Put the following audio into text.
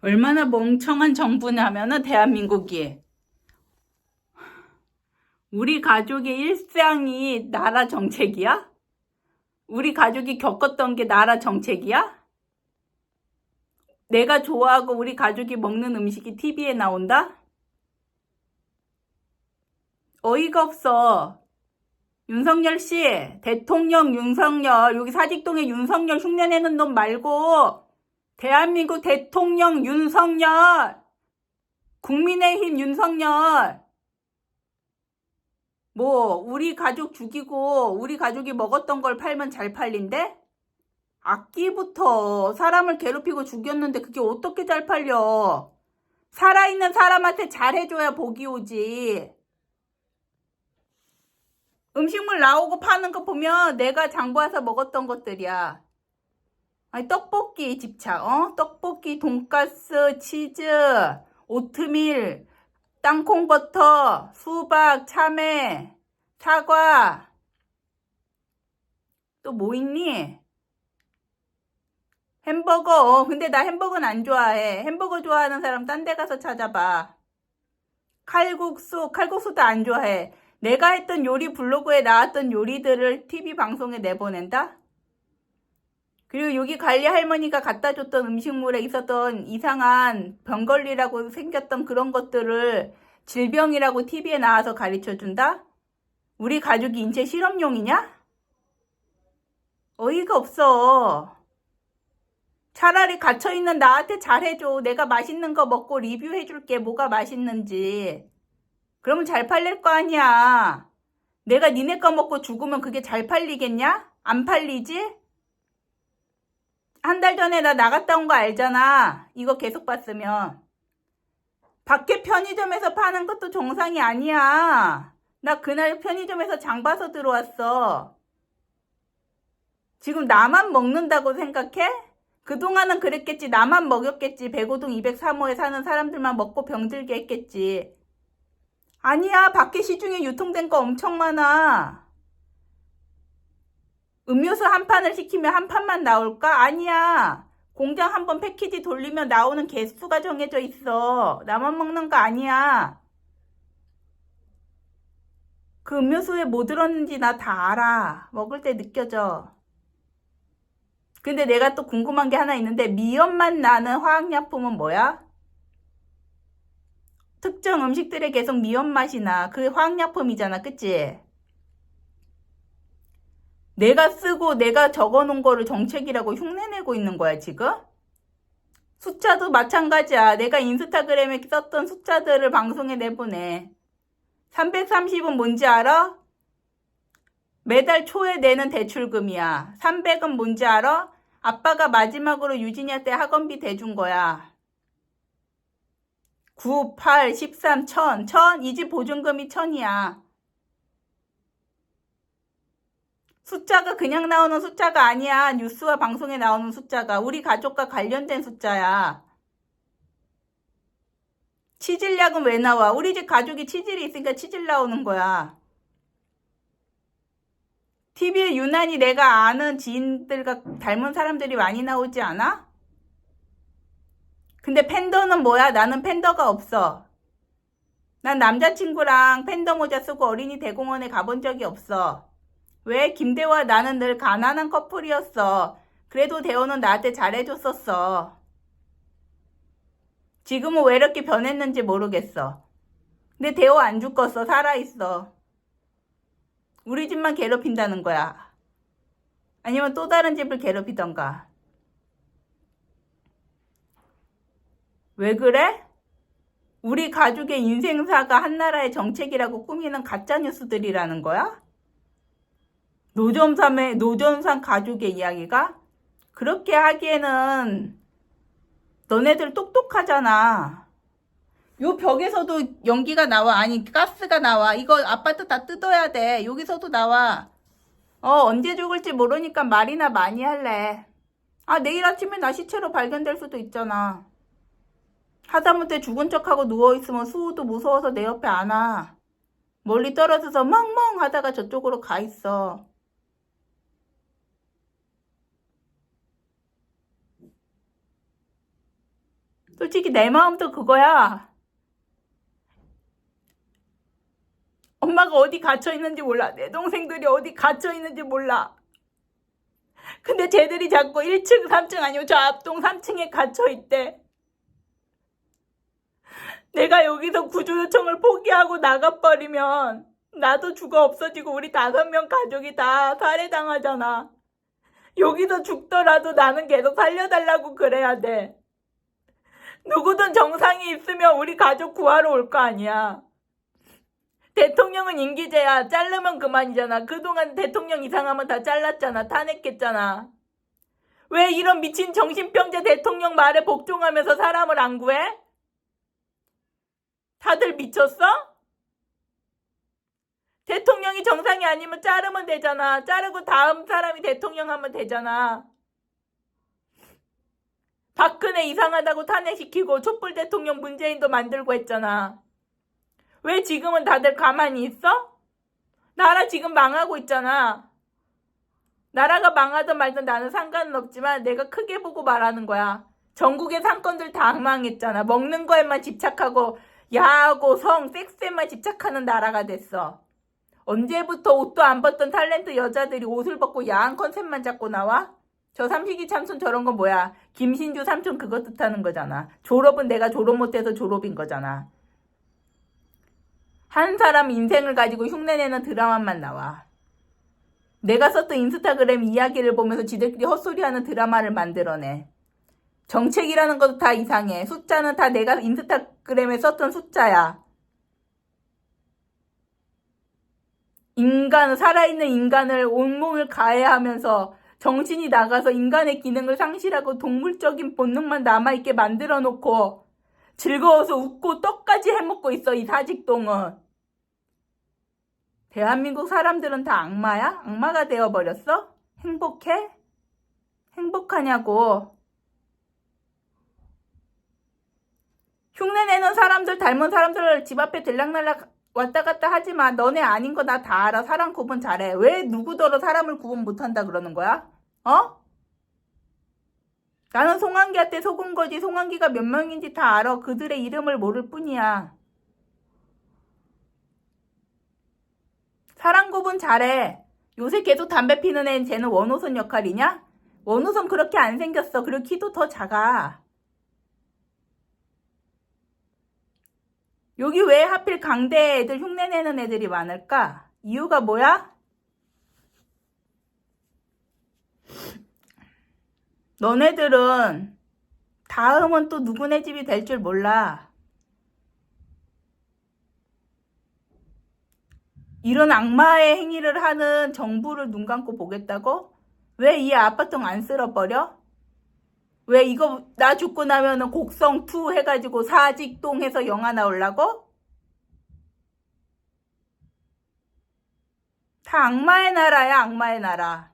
얼마나 멍청한 정부냐면은 대한민국이 우리 가족의 일상이 나라 정책이야? 우리 가족이 겪었던 게 나라 정책이야? 내가 좋아하고 우리 가족이 먹는 음식이 TV에 나온다? 어이가 없어. 윤석열 씨, 대통령 윤석열, 여기 사직동에 윤석열 흉내내는 놈 말고, 대한민국 대통령 윤석열, 국민의힘 윤석열, 뭐, 우리 가족 죽이고, 우리 가족이 먹었던 걸 팔면 잘 팔린대? 악기부터 사람을 괴롭히고 죽였는데 그게 어떻게 잘 팔려? 살아있는 사람한테 잘해줘야 복이 오지. 음식물 나오고 파는 거 보면 내가 장봐서 먹었던 것들이야. 아니, 떡볶이 집착, 어? 떡볶이, 돈가스, 치즈, 오트밀, 땅콩버터, 수박, 참외, 사과. 또 뭐 있니? 햄버거. 어, 근데 나 햄버거는 안 좋아해. 햄버거 좋아하는 사람 딴 데 가서 찾아봐. 칼국수, 칼국수도 안 좋아해. 내가 했던 요리 블로그에 나왔던 요리들을 TV 방송에 내보낸다? 그리고 여기 관리 할머니가 갖다 줬던 음식물에 있었던 이상한 병걸리라고 생겼던 그런 것들을 질병이라고 TV에 나와서 가르쳐 준다? 우리 가족이 인체 실험용이냐? 어이가 없어. 차라리 갇혀있는 나한테 잘해줘. 내가 맛있는 거 먹고 리뷰해줄게. 뭐가 맛있는지. 그러면 잘 팔릴 거 아니야. 내가 니네 거 먹고 죽으면 그게 잘 팔리겠냐? 안 팔리지? 한 달 전에 나 나갔다 온 거 알잖아. 이거 계속 봤으면. 밖에 편의점에서 파는 것도 정상이 아니야. 나 그날 편의점에서 장 봐서 들어왔어. 지금 나만 먹는다고 생각해? 그동안은 그랬겠지. 나만 먹였겠지. 105동 203호에 사는 사람들만 먹고 병들게 했겠지. 아니야. 밖에 시중에 유통된 거 엄청 많아. 음료수 한 판을 시키면 한 판만 나올까? 아니야. 공장 한 번 패키지 돌리면 나오는 개수가 정해져 있어. 나만 먹는 거 아니야. 그 음료수에 뭐 들었는지 나 다 알아. 먹을 때 느껴져. 근데 내가 또 궁금한 게 하나 있는데 미연만 나는 화학약품은 뭐야? 특정 음식들에 계속 미연 맛이 나. 그게 화학약품이잖아. 그치? 내가 쓰고 내가 적어놓은 거를 정책이라고 흉내내고 있는 거야, 지금? 숫자도 마찬가지야. 내가 인스타그램에 썼던 숫자들을 방송에 내보내. 330은 뭔지 알아? 매달 초에 내는 대출금이야. 300은 뭔지 알아? 아빠가 마지막으로 유진이한테 학원비 대준 거야. 9, 8, 13, 1000. 1000? 이 집 보증금이 1000이야. 숫자가 그냥 나오는 숫자가 아니야. 뉴스와 방송에 나오는 숫자가. 우리 가족과 관련된 숫자야. 치질약은 왜 나와? 우리 집 가족이 치질이 있으니까 치질 나오는 거야. TV에 유난히 내가 아는 지인들과 닮은 사람들이 많이 나오지 않아? 근데 팬더는 뭐야? 나는 팬더가 없어. 난 남자친구랑 팬더 모자 쓰고 어린이 대공원에 가본 적이 없어. 왜? 김대호와 나는 늘 가난한 커플이었어. 그래도 대호는 나한테 잘해줬었어. 지금은 왜 이렇게 변했는지 모르겠어. 근데 대호 안 죽었어. 살아있어. 우리 집만 괴롭힌다는 거야. 아니면 또 다른 집을 괴롭히던가. 왜 그래? 우리 가족의 인생사가 한나라의 정책이라고 꾸미는 가짜뉴스들이라는 거야? 노점삼의, 노점삼 가족의 이야기가? 그렇게 하기에는 너네들 똑똑하잖아. 요 벽에서도 연기가 나와. 아니, 가스가 나와. 이거 아파트 다 뜯어야 돼. 여기서도 나와. 어, 언제 죽을지 모르니까 말이나 많이 할래. 아, 내일 아침에 나 시체로 발견될 수도 있잖아. 하다못해 죽은 척하고 누워있으면 수호도 무서워서 내 옆에 안 와. 멀리 떨어져서 멍멍 하다가 저쪽으로 가 있어. 솔직히 내 마음도 그거야. 엄마가 어디 갇혀 있는지 몰라. 내 동생들이 어디 갇혀 있는지 몰라. 근데 쟤들이 자꾸 1층, 3층 아니고 저 앞동 3층에 갇혀 있대. 내가 여기서 구조 요청을 포기하고 나가버리면 나도 죽어 없어지고 우리 다섯 명 가족이 다 살해당하잖아. 여기서 죽더라도 나는 계속 살려달라고 그래야 돼. 누구든 정상이 있으면 우리 가족 구하러 올 거 아니야. 대통령은 임기제야. 자르면 그만이잖아. 그동안 대통령 이상하면 다 잘랐잖아. 탄핵했잖아. 왜 이런 미친 정신병자 대통령 말에 복종하면서 사람을 안 구해? 다들 미쳤어? 대통령이 정상이 아니면 자르면 되잖아. 자르고 다음 사람이 대통령 하면 되잖아. 박근혜 이상하다고 탄핵시키고 촛불 대통령 문재인도 만들고 했잖아. 왜 지금은 다들 가만히 있어? 나라 지금 망하고 있잖아. 나라가 망하든 말든 나는 상관은 없지만 내가 크게 보고 말하는 거야. 전국의 상권들 다 망했잖아. 먹는 거에만 집착하고 야하고 성, 섹스에만 집착하는 나라가 됐어. 언제부터 옷도 안 벗던 탤런트 여자들이 옷을 벗고 야한 컨셉만 잡고 나와? 저 삼식이 참손 저런 건 뭐야? 김신주 삼촌 그거 뜻하는 거잖아. 졸업은 내가 졸업 못해서 졸업인 거잖아. 한 사람 인생을 가지고 흉내내는 드라마만 나와. 내가 썼던 인스타그램 이야기를 보면서 지들끼리 헛소리하는 드라마를 만들어내. 정책이라는 것도 다 이상해. 숫자는 다 내가 인스타그램에 썼던 숫자야. 인간, 살아있는 인간을 온몸을 가해하면서 정신이 나가서 인간의 기능을 상실하고 동물적인 본능만 남아있게 만들어 놓고 즐거워서 웃고 떡까지 해먹고 있어, 이 사직동은. 대한민국 사람들은 다 악마야? 악마가 되어버렸어? 행복해? 행복하냐고. 흉내내는 사람들, 닮은 사람들 집 앞에 들락날락 왔다 갔다 하지만 너네 아닌 거 나 다 알아. 사람 구분 잘해. 왜 누구더러 사람을 구분 못한다 그러는 거야? 어? 나는 송환기한테 속은 거지. 송환기가 몇 명인지 다 알아. 그들의 이름을 모를 뿐이야. 사람 구분 잘해. 요새 계속 담배 피는 애는 쟤는 원호선 역할이냐? 원호선 그렇게 안 생겼어. 그리고 키도 더 작아. 여기 왜 하필 강대 애들 흉내내는 애들이 많을까? 이유가 뭐야? 너네들은 다음은 또 누구네 집이 될 줄 몰라. 이런 악마의 행위를 하는 정부를 눈 감고 보겠다고? 왜 이 아파트 안 쓸어버려? 왜 이거 나 죽고 나면은 곡성 2 해가지고 사직동 해서 영화 나오려고? 다 악마의 나라야, 악마의 나라.